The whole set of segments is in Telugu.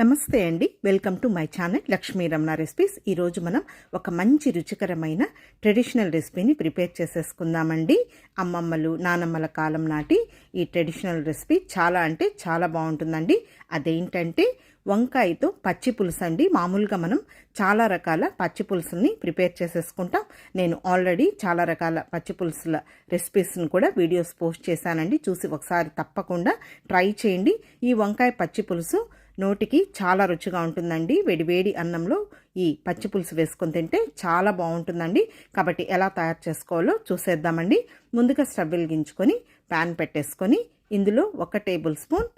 నమస్తే అండి. Welcome to my channel Lakshmi Ramana recipes. ఈరోజు మనం ఒక మంచి రుచికరమైన ట్రెడిషనల్ రెసిపీని ప్రిపేర్ చేసేసుకుందామండి. అమ్మమ్మలు నానమ్మల కాలం నాటి ఈ ట్రెడిషనల్ రెసిపీ చాలా అంటే చాలా బాగుంటుందండి. అదేంటంటే వంకాయతో పచ్చి పులుసు అండి. మామూలుగా మనం చాలా రకాల పచ్చి పులుసుల్ని ప్రిపేర్ చేసేసుకుంటాం. నేను ఆల్రెడీ చాలా రకాల పచ్చి పులుసుల రెసిపీస్ని కూడా వీడియోస్ పోస్ట్ చేశానండి. చూసి ఒకసారి తప్పకుండా ట్రై చేయండి. ఈ వంకాయ పచ్చి పులుసు నోటికి చాలా రుచిగా ఉంటుందండి. వేడివేడి అన్నంలో ఈ పచ్చి పులుసు వేసుకొని తింటే చాలా బాగుంటుందండి. కాబట్టి ఎలా తయారు చేసుకోవాలో చూసేద్దామండి. ముందుగా స్టవ్ వెలిగించుకొని ప్యాన్ పెట్టేసుకొని ఇందులో ఒక టేబుల్ స్పూన్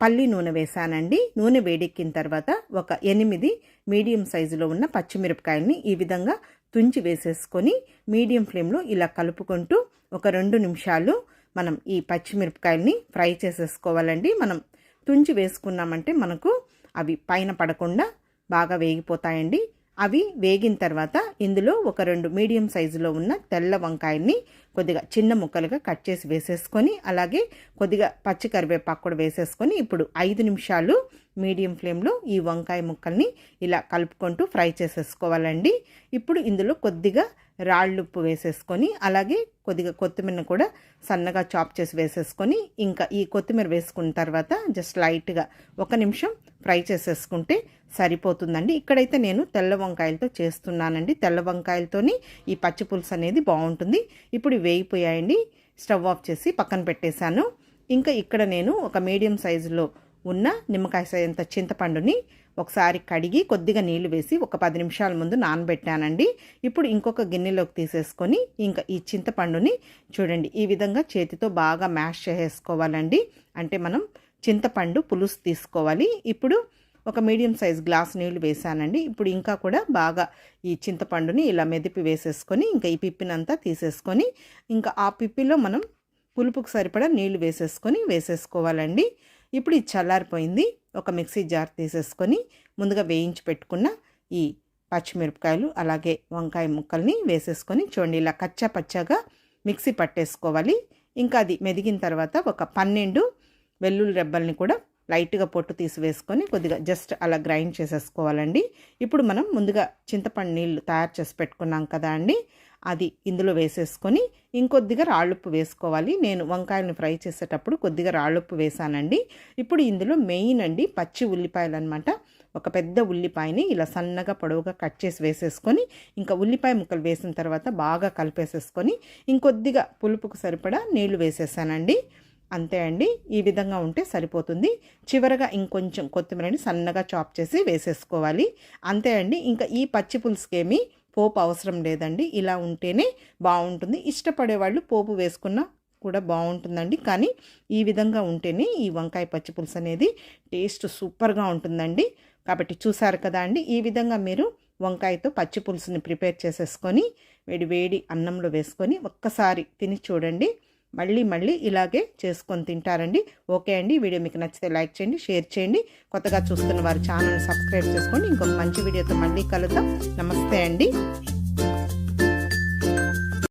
పల్లి నూనె వేసానండి. నూనె వేడెక్కిన తర్వాత ఒక ఎనిమిది మీడియం సైజులో ఉన్న పచ్చిమిరపకాయల్ని ఈ విధంగా తుంచి వేసేసుకొని మీడియం ఫ్లేమ్లో ఇలా కలుపుకుంటూ ఒక రెండు నిమిషాలు మనం ఈ పచ్చిమిరపకాయల్ని ఫ్రై చేసేసుకోవాలండి. మనం తుంచి వేసుకున్నామంటే మనకు అవి పైన పడకుండా బాగా వేగిపోతాయండి. అవి వేగిన తర్వాత ఇందులో ఒక రెండు మీడియం సైజులో ఉన్న తెల్ల వంకాయని కొద్దిగా చిన్న ముక్కలుగా కట్ చేసి వేసేసుకొని అలాగే కొద్దిగా పచ్చి కరివేపాకు కూడా వేసేసుకొని ఇప్పుడు ఐదు నిమిషాలు మీడియం ఫ్లేమ్లో ఈ వంకాయ ముక్కల్ని ఇలా కలుపుకుంటూ ఫ్రై చేసేసుకోవాలండి. ఇప్పుడు ఇందులో కొద్దిగా రాళ్ళుప్పు వేసేసుకొని అలాగే కొద్దిగా కొత్తిమీర కూడా సన్నగా చాప్ చేసి వేసేసుకొని ఇంకా ఈ కొత్తిమీర వేసుకున్న తర్వాత జస్ట్ లైట్గా ఒక నిమిషం ఫ్రై చేసేసుకుంటే సరిపోతుందండి. ఇక్కడైతే నేను తెల్ల వంకాయలతో చేస్తున్నానండి. తెల్ల వంకాయలతోని ఈ పచ్చి పులుసు అనేది బాగుంటుంది. ఇప్పుడు వేయిపోయాయండి స్టవ్ ఆఫ్ చేసి పక్కన పెట్టేశాను. ఇంకా ఇక్కడ నేను ఒక మీడియం సైజులో ఉన్న నిమ్మకాయ సైజంత చింతపండుని ఒకసారి కడిగి కొద్దిగా నీళ్ళు వేసి ఒక పది నిమిషాల ముందు నానబెట్టానండి. ఇప్పుడు ఇంకొక గిన్నెలోకి తీసేసుకొని ఇంకా ఈ చింతపండుని చూడండి. ఈ విధంగా చేతితో బాగా మ్యాష్ చేసేసుకోవాలండి. అంటే మనం చింతపండు పులుసు తీసుకోవాలి. ఇప్పుడు ఒక మీడియం సైజ్ గ్లాస్ నీళ్ళు వేసానండి. ఇప్పుడు ఇంకా కూడా బాగా ఈ చింతపండుని ఇలా మెదిపి వేసేసుకొని ఇంకా ఈ పిప్పినంతా తీసేసుకొని ఇంకా ఆ పిప్పిలో మనం పులుపుకు సరిపడా నీళ్ళు వేసేసుకొని వేసేసుకోవాలండి. ఇప్పుడు ఇది చల్లారిపోయింది. ఒక మిక్సీ జార్ తీసేసుకొని ముందుగా వేయించి పెట్టుకున్న ఈ పచ్చిమిరపకాయలు అలాగే వంకాయ ముక్కల్ని వేసేసుకొని చూడండి ఇలా కచ్చా పచ్చగా మిక్సీ పట్టేసుకోవాలి. ఇంకా అది మెదిగిన తర్వాత ఒక పన్నెండు వెల్లుల్లి రెబ్బల్ని కూడా లైట్గా పొట్టు తీసి వేసుకొని కొద్దిగా జస్ట్ అలా గ్రైండ్ చేసేసుకోవాలండి. ఇప్పుడు మనం ముందుగా చింతపండు నీళ్ళు తయారు చేసి పెట్టుకున్నాం కదా అండి. అది ఇందులో వేసేసుకొని ఇంకొద్దిగా రాళ్ళుప్పు వేసుకోవాలి. నేను వంకాయలను ఫ్రై చేసేటప్పుడు కొద్దిగా రాళ్ళుప్పు వేసానండి. ఇప్పుడు ఇందులో మెయిన్ అండి పచ్చి ఉల్లిపాయలు అనమాట ఒక పెద్ద ఉల్లిపాయని ఇలా సన్నగా పొడవుగా కట్ చేసి వేసేసుకొని ఇంకా ఉల్లిపాయ ముక్కలు వేసిన తర్వాత బాగా కలిపేసేసుకొని ఇంకొద్దిగా పులుపుకు సరిపడా నీళ్ళు వేసేసానండి. అంతే అండి. ఈ విధంగా ఉంటే సరిపోతుంది. చివరగా ఇంకొంచెం కొత్తిమీరని సన్నగా చాప్ చేసి వేసేసుకోవాలి. అంతే అండి. ఇంకా ఈ పచ్చి పులుసుకేమి పోపు అవసరం లేదండి. ఇలా ఉంటేనే బాగుంటుంది. ఇష్టపడే వాళ్ళు పోపు వేసుకున్న కూడా బాగుంటుందండి. కానీ ఈ విధంగా ఉంటేనే ఈ వంకాయ పచ్చి పులుసు అనేది టేస్ట్ సూపర్గా ఉంటుందండి. కాబట్టి చూసారు కదా అండి. ఈ విధంగా మీరు వంకాయతో పచ్చి పులుసుని ప్రిపేర్ చేసేసుకొని వేడి వేడి అన్నంలో వేసుకొని ఒక్కసారి తిని చూడండి. మళ్ళీ మళ్ళీ ఇలాగే చేసుకొని తింటారండి. ఓకే అండి. వీడియో మీకు నచ్చితే లైక్ చేయండి షేర్ చేయండి. కొత్తగా చూస్తున్న వారి ఛానల్ సబ్స్క్రైబ్ చేసుకోండి. ఇంకొక మంచి వీడియోతో మళ్ళీ కలుద్దాం. నమస్తే అండి.